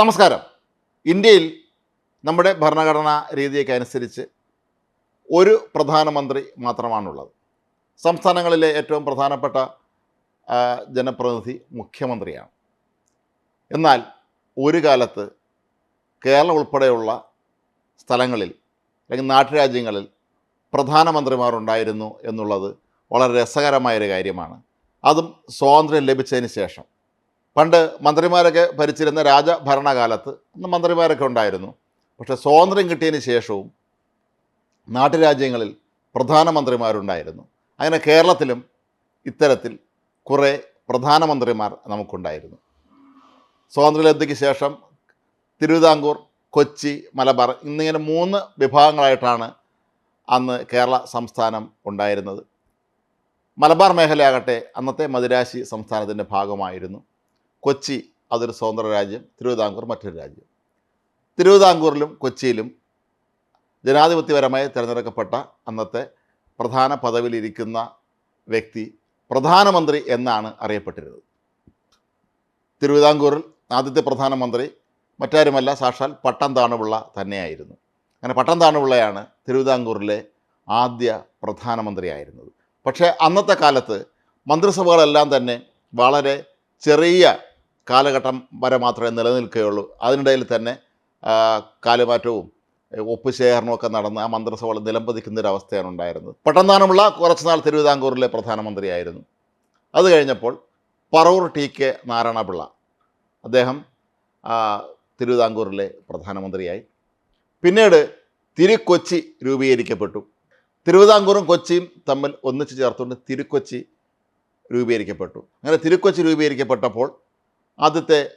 നമസ്കാരം. ഇന്ത്യയിൽ നമ്മുടെ ഭരണഘടനാ രീതിയൊക്കെ അനുസരിച്ച് ഒരു പ്രധാനമന്ത്രി മാത്രമാണുള്ളത്. സംസ്ഥാനങ്ങളിലെ ഏറ്റവും പ്രധാനപ്പെട്ട ജനപ്രതിനിധി മുഖ്യമന്ത്രിയാണ്. എന്നാൽ ഒരു കാലത്ത് കേരളം ഉൾപ്പെടെയുള്ള സ്ഥലങ്ങളിൽ അല്ലെങ്കിൽ നാട്ടുരാജ്യങ്ങളിൽ പ്രധാനമന്ത്രിമാരുണ്ടായിരുന്നു എന്നുള്ളത് വളരെ രസകരമായൊരു കാര്യമാണ്. അതും സ്വാതന്ത്ര്യം ലഭിച്ചതിന് ശേഷം. പണ്ട് മന്ത്രിമാരൊക്കെ ഭരിച്ചിരുന്ന രാജഭരണകാലത്ത് മന്ത്രിമാരൊക്കെ ഉണ്ടായിരുന്നു. പക്ഷെ സ്വാതന്ത്ര്യം കിട്ടിയതിന് ശേഷവും നാട്ടുരാജ്യങ്ങളിൽ പ്രധാനമന്ത്രിമാരുണ്ടായിരുന്നു. അങ്ങനെ കേരളത്തിലും ഇത്തരത്തിൽ കുറേ പ്രധാനമന്ത്രിമാർ നമുക്കുണ്ടായിരുന്നു. സ്വാതന്ത്ര്യലബ്ധിക്ക് ശേഷം തിരുവിതാംകൂർ കൊച്ചി മലബാർ എന്നിങ്ങനെ മൂന്ന് വിഭാഗങ്ങളായിട്ടാണ് അന്ന് കേരള സംസ്ഥാനം ഉണ്ടായിരുന്നത്. മലബാർ മേഖലയാകട്ടെ അന്നത്തെ മദിരാശി സംസ്ഥാനത്തിന്റെ ഭാഗമായിരുന്നു. കൊച്ചി അതൊരു സ്വതന്ത്ര രാജ്യം തിരുവിതാംകൂർ മറ്റൊരു രാജ്യം. തിരുവിതാംകൂറിലും കൊച്ചിയിലും ജനാധിപത്യപരമായി തിരഞ്ഞെടുക്കപ്പെട്ട അന്നത്തെ പ്രധാന പദവിയിലിരിക്കുന്ന വ്യക്തി പ്രധാനമന്ത്രി എന്നാണ് അറിയപ്പെട്ടിരുന്നത്. തിരുവിതാംകൂറിൽ ആദ്യത്തെ പ്രധാനമന്ത്രി മറ്റാരുമല്ല സാക്ഷാൽ പട്ടം താണുപിള്ള തന്നെയായിരുന്നു. അങ്ങനെ പട്ടം താണുപിള്ളയാണ് തിരുവിതാംകൂറിലെ ആദ്യ പ്രധാനമന്ത്രിയായിരുന്നത്. പക്ഷേ അന്നത്തെ കാലത്ത് മന്ത്രിസഭകളെല്ലാം തന്നെ വളരെ ചെറിയ കാലഘട്ടം വരെ മാത്രമേ നിലനിൽക്കുകയുള്ളൂ. അതിനിടയിൽ തന്നെ കാലുമാറ്റവും ഒപ്പുശേഖരണവും ഒക്കെ നടന്ന് ആ മന്ത്രിസഭകൾ നിലംപതിക്കുന്ന ഒരു അവസ്ഥയാണ് ഉണ്ടായിരുന്നത്. കുറച്ച് നാൾ തിരുവിതാംകൂറിലെ പ്രധാനമന്ത്രിയായിരുന്നു. അത് കഴിഞ്ഞപ്പോൾ പറവൂർ ടി കെ നാരായണപിള്ള അദ്ദേഹം തിരുവിതാംകൂറിലെ പ്രധാനമന്ത്രിയായി. പിന്നീട് തിരുക്കൊച്ചി രൂപീകരിക്കപ്പെട്ടു. തിരുവിതാംകൂറും കൊച്ചിയും തമ്മിൽ ഒന്നിച്ചു ചേർത്തുകൊണ്ട് തിരുക്കൊച്ചി രൂപീകരിക്കപ്പെട്ടു. അങ്ങനെ തിരുക്കൊച്ചി രൂപീകരിക്കപ്പെട്ടപ്പോൾ ആദ്യത്തെ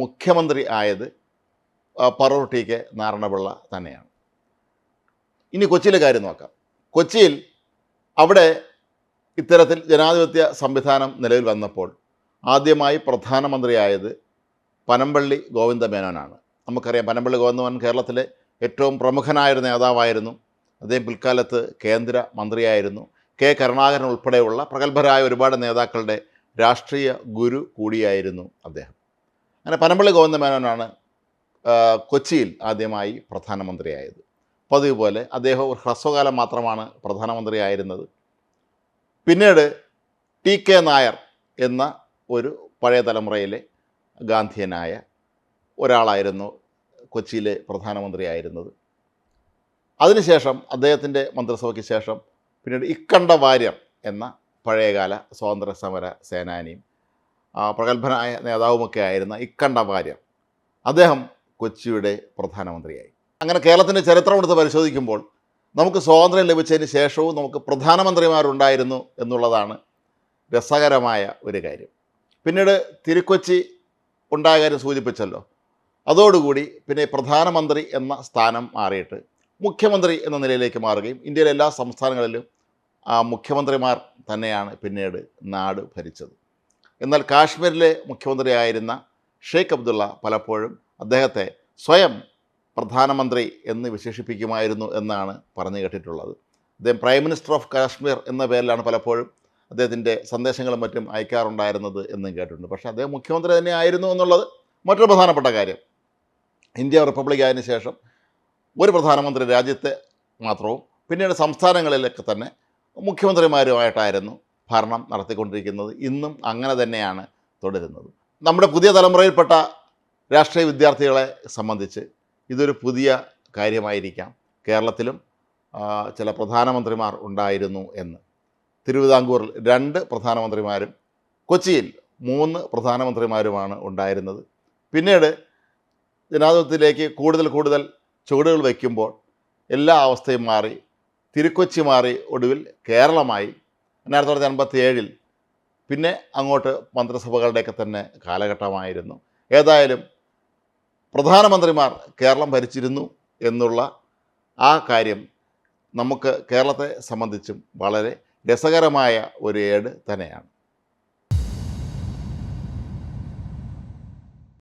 മുഖ്യമന്ത്രി ആയത് പറവൂർ കെ നാരായണപിള്ള തന്നെയാണ്. ഇനി കൊച്ചിയിലെ കാര്യം നോക്കാം. കൊച്ചിയിൽ അവിടെ ഇത്തരത്തിൽ ജനാധിപത്യ സംവിധാനം നിലവിൽ വന്നപ്പോൾ ആദ്യമായി പ്രധാനമന്ത്രിയായത് പനമ്പള്ളി ഗോവിന്ദമേനോനാണ്. നമുക്കറിയാം പനമ്പള്ളി ഗോവിന്ദമേനോൻ കേരളത്തിലെ ഏറ്റവും പ്രമുഖനായൊരു നേതാവായിരുന്നു. അദ്ദേഹം പിൽക്കാലത്ത് കേന്ദ്ര മന്ത്രിയായിരുന്നു. കെ കരുണാകരൻ ഉൾപ്പെടെയുള്ള പ്രഗത്ഭരായ ഒരുപാട് നേതാക്കളുടെ രാഷ്ട്രീയ ഗുരു കൂടിയായിരുന്നു അദ്ദേഹം. അങ്ങനെ പനമ്പള്ളി ഗോവിന്ദമേനോനാണ് കൊച്ചിയിൽ ആദ്യമായി പ്രധാനമന്ത്രിയായത്. പതിവ് പോലെ അദ്ദേഹം ഒരു ഹ്രസ്വകാലം മാത്രമാണ് പ്രധാനമന്ത്രിയായിരുന്നത്. പിന്നീട് ടി കെ നായർ എന്ന ഒരു പഴയ തലമുറയിലെ ഗാന്ധിയനായ ഒരാളായിരുന്നു കൊച്ചിയിലെ പ്രധാനമന്ത്രിയായിരുന്നത്. അതിനുശേഷം അദ്ദേഹത്തിന്റെ മന്ത്രിസഭയ്ക്ക് ശേഷം പിന്നീട് ഇക്കണ്ട വാര്യർ എന്ന പഴയകാല സ്വാതന്ത്ര്യ സമര സേനാനിയും പ്രഗത്ഭനായ നേതാവുമൊക്കെ ആയിരുന്ന ഇക്കണ്ട വാര്യർ. അദ്ദേഹം കൊച്ചിയുടെ പ്രധാനമന്ത്രിയായി. അങ്ങനെ കേരളത്തിന്റെ ചരിത്രം എടുത്ത് പരിശോധിക്കുമ്പോൾ നമുക്ക് സ്വാതന്ത്ര്യം ലഭിച്ചതിന് ശേഷവും നമുക്ക് പ്രധാനമന്ത്രിമാരുണ്ടായിരുന്നു എന്നുള്ളതാണ് രസകരമായ ഒരു കാര്യം. പിന്നീട് തിരുക്കൊച്ചി ഉണ്ടായ കാര്യം സൂചിപ്പിച്ചല്ലോ. അതോടുകൂടി പിന്നെ പ്രധാനമന്ത്രി എന്ന സ്ഥാനം മാറിയിട്ട് മുഖ്യമന്ത്രി എന്ന നിലയിലേക്ക് മാറുകയും ഇന്ത്യയിലെ എല്ലാ സംസ്ഥാനങ്ങളിലും ആ മുഖ്യമന്ത്രിമാർ തന്നെയാണ് പിന്നീട് നാട് ഭരിച്ചത്. എന്നാൽ കാശ്മീരിലെ മുഖ്യമന്ത്രിയായിരുന്ന ഷെയ്ഖ് അബ്ദുള്ള പലപ്പോഴും അദ്ദേഹത്തെ സ്വയം പ്രധാനമന്ത്രി എന്ന് വിശേഷിപ്പിക്കുമായിരുന്നു എന്നാണ് പറഞ്ഞു കേട്ടിട്ടുള്ളത്. അദ്ദേഹം പ്രൈം മിനിസ്റ്റർ ഓഫ് കാശ്മീർ എന്ന പേരിലാണ് പലപ്പോഴും അദ്ദേഹത്തിന്റെ സന്ദേശങ്ങളും മറ്റും അയക്കാറുണ്ടായിരുന്നത് എന്നും കേട്ടിട്ടുണ്ട്. പക്ഷേ അദ്ദേഹം മുഖ്യമന്ത്രി തന്നെ ആയിരുന്നു എന്നുള്ളത് മറ്റൊരു പ്രധാനപ്പെട്ട കാര്യം. ഇന്ത്യ റിപ്പബ്ലിക് ആയതിനു ശേഷം ഒരു പ്രധാനമന്ത്രി രാജ്യത്തെ മാത്രവും പിന്നീട് സംസ്ഥാനങ്ങളിലൊക്കെ തന്നെ മുഖ്യമന്ത്രിമാരുമായിട്ടായിരുന്നു ഭരണം നടത്തിക്കൊണ്ടിരിക്കുന്നത്. ഇന്നും അങ്ങനെ തന്നെയാണ് തുടരുന്നത്. നമ്മുടെ പുതിയ തലമുറയിൽപ്പെട്ട രാഷ്ട്രീയ വിദ്യാർത്ഥികളെ സംബന്ധിച്ച് ഇതൊരു പുതിയ കാര്യമായിരിക്കാം. കേരളത്തിലും ചില പ്രധാനമന്ത്രിമാർ ഉണ്ടായിരുന്നു എന്ന്. തിരുവിതാംകൂറിൽ രണ്ട് പ്രധാനമന്ത്രിമാരും കൊച്ചിയിൽ മൂന്ന് പ്രധാനമന്ത്രിമാരുമാണ് ഉണ്ടായിരുന്നത്. പിന്നീട് ജനാധിപത്യത്തിലേക്ക് കൂടുതൽ കൂടുതൽ ചുവടുകൾ വയ്ക്കുമ്പോൾ എല്ലാ അവസ്ഥയും മാറി തിരുക്കൊച്ചി മാറി ഒടുവിൽ കേരളമായി ആയിരത്തി തൊള്ളായിരത്തി അൻപത്തി ഏഴിൽ പിന്നെ അങ്ങോട്ട് മന്ത്രിസഭകളുടെയൊക്കെ തന്നെ കാലഘട്ടമായിരുന്നു. ഏതായാലും പ്രധാനമന്ത്രിമാർ കേരളം ഭരിച്ചിരുന്നു എന്നുള്ള ആ കാര്യം നമുക്ക് കേരളത്തെ സംബന്ധിച്ചും വളരെ രസകരമായ ഒരു ഏട് തന്നെയാണ്.